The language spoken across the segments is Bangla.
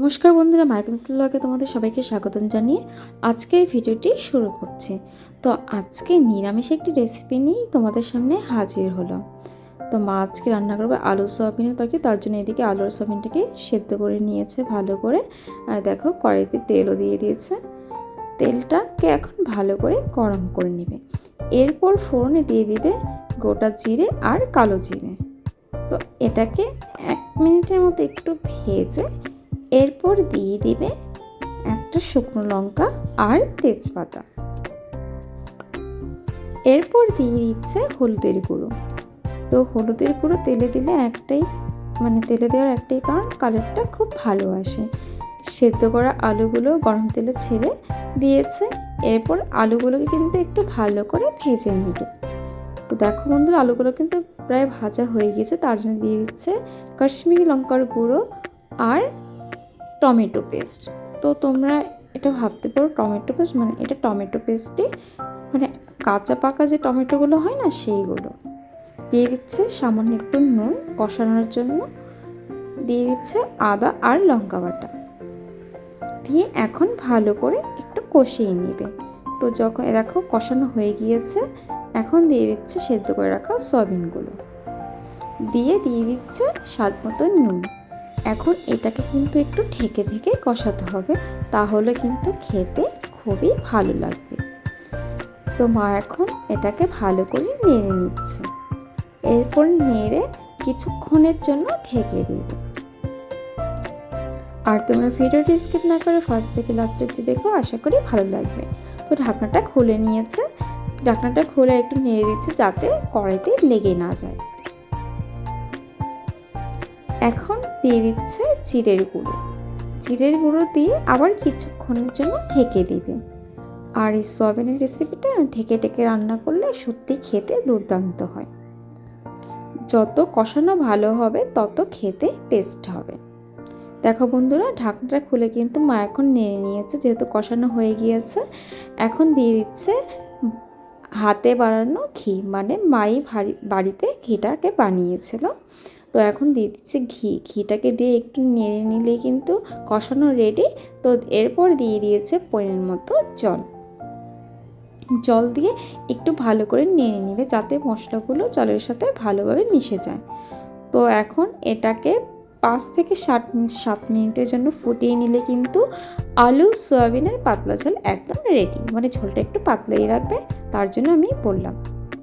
নমস্কার বন্ধুরা, মাইকেল ব্লগে তোমাদের সবাইকে স্বাগতম জানিয়ে আজকের ভিডিওটি শুরু করছি। তো আজকে নিরামিষ একটি রেসিপি নিয়েই তোমাদের সামনে হাজির হলো তো মা আজকে রান্না করবে আলু সোয়াবিনের তরকারি, তার জন্য এদিকে আলুর সোয়াবিনটাকে সেদ্ধ করে নিয়েছে ভালো করে। আর দেখো, কড়াইতে তেলও দিয়ে দিয়েছে। তেলটাকে এখন ভালো করে গরম করে নেবে। এরপর ফোড়নে দিয়ে দিবে গোটা জিরে আর কালো জিরে। তো এটাকে এক মিনিটের মতো একটু ভেজে এরপর দিয়ে দিবে একটা শুকনো লঙ্কা আর তেজপাতা। এরপর দিয়ে দিচ্ছে হলুদের গুঁড়ো। তো হলুদের গুঁড়ো তেলে দিলে একটাই মানে তেলে দেওয়ার একটাই কারণ, কালারটা খুব ভালো আসে। সেদ্ধ করা আলুগুলো গরম তেলে ছেড়ে দিয়েছে। এরপর আলুগুলোকে কিন্তু একটু ভালো করে ভেজে নেবে। তো দেখো বন্ধু আলুগুলো কিন্তু প্রায় ভাজা হয়ে গিয়েছে তার জন্য দিয়ে দিচ্ছে কাশ্মীরি লঙ্কার গুঁড়ো আর টমেটো পেস্ট। তো তোমরা এটা ভাবতে পারো, টমেটো পেস্ট মানে এটা টমেটো পেস্টই মানে কাঁচা পাকা যে টমেটোগুলো হয় না সেইগুলো। দিয়ে দিচ্ছে সামান্য একটু নুন কষানোর জন্য। দিয়ে দিচ্ছে আদা আর লঙ্কা বাটা। দিয়ে এখন ভালো করে একটু কষিয়ে নেবে। তো যখন দেখো কষানো হয়ে গিয়েছে, এখন দিয়ে দিচ্ছে সেদ্ধ করে রাখা সয়াবিনগুলো। দিয়ে দিয়ে দিচ্ছে স্বাদ মতো নুন। এখন এটাকে কিন্তু একটু ঢেকে ঢেকে কষাতে হবে। তাহলে কিন্তু খেতে খুবই ভালো লাগবে। তো মা এখন এটাকে ভালো করে নেড়ে নিচ্ছে। এরপর নেড়ে কিছুক্ষণের জন্য ঢেকে দেবে। আর তোমরা ভিডিওটি স্কিপ না করে ফার্স্ট থেকে লাস্ট অব্দি দেখো, আশা করি ভালো লাগবে। তো ঢাকনাটা খুলে নিয়েছে। ঢাকনাটা খুলে একটু নেড়ে দিচ্ছে যাতে কড়াইতে লেগে না যায়। এখন দিয়ে দিচ্ছে জিরের গুঁড়ো। জিরের গুঁড়ো দিয়ে আবার কিছুক্ষণের জন্য ঢেকে দিবে। আর এই সয়াবিনের রেসিপিটা ঢেকে ঢেকে রান্না করলে সত্যি খেতে দুর্দান্ত হয়। যত কষানো ভালো হবে, তত খেতে টেস্ট হবে। দেখো বন্ধুরা, ঢাকনাটা খুলে কিন্তু মা এখন নেড়ে নিয়েছে, যেহেতু কষানো হয়ে গিয়েছে। এখন দিয়ে দিচ্ছে হাতে বানানো ঘি মানে মাই বাড়িতে ঘিটাকে বানিয়েছিল। তো এখন দিয়ে দিচ্ছে ঘি। ঘিটাকে দিয়ে একটু নেড়ে নিলে কিন্তু কষানো রেডি তো এরপর দিয়ে দিয়েছে পনেরো মতো জল। জল দিয়ে একটু ভালো করে নেড়ে নেবে যাতে মশলাগুলো জলের সাথে ভালোভাবে মিশে যায়। তো এখন এটাকে পাঁচ থেকে ষাট সাত মিনিটের জন্য ফুটিয়ে নিলে কিন্তু আলু সয়াবিনের পাতলা ঝোল একদম রেডি মানে ঝোলটা একটু পাতলাই রাখবে, তার জন্য আমি বললাম।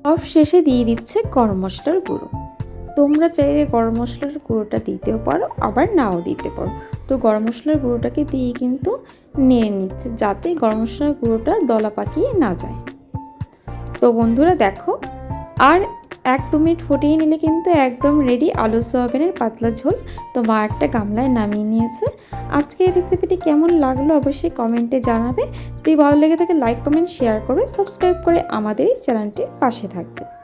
সব শেষে দিয়ে দিচ্ছে গরম মশলার গুঁড়ো। তোমরা চাইলে গরম মশলার গুঁড়োটা দিতেও পারো, আবার নাও দিতে পারো। তো গরম মশলার গুঁড়োটাকে দিয়ে কিন্তু নিয়ে নিচ্ছে, যাতে গরম মশলার গুঁড়োটা দলা পাকিয়ে না যায়। তো বন্ধুরা দেখো, আর এক দু মিনিট ফুটিয়ে নিলে কিন্তু একদম রেডি আলু সোয়াবিনের পাতলা ঝোল। তো মা একটা গামলায় নামিয়ে নিয়েছে। আজকে এই রেসিপিটি কেমন লাগল অবশ্যই কমেন্টে জানাবে। যদি ভালো লেগে থাকে লাইক কমেন্ট শেয়ার করবে সাবস্ক্রাইব করে আমাদের এই চ্যানেলটির পাশে থাকবে।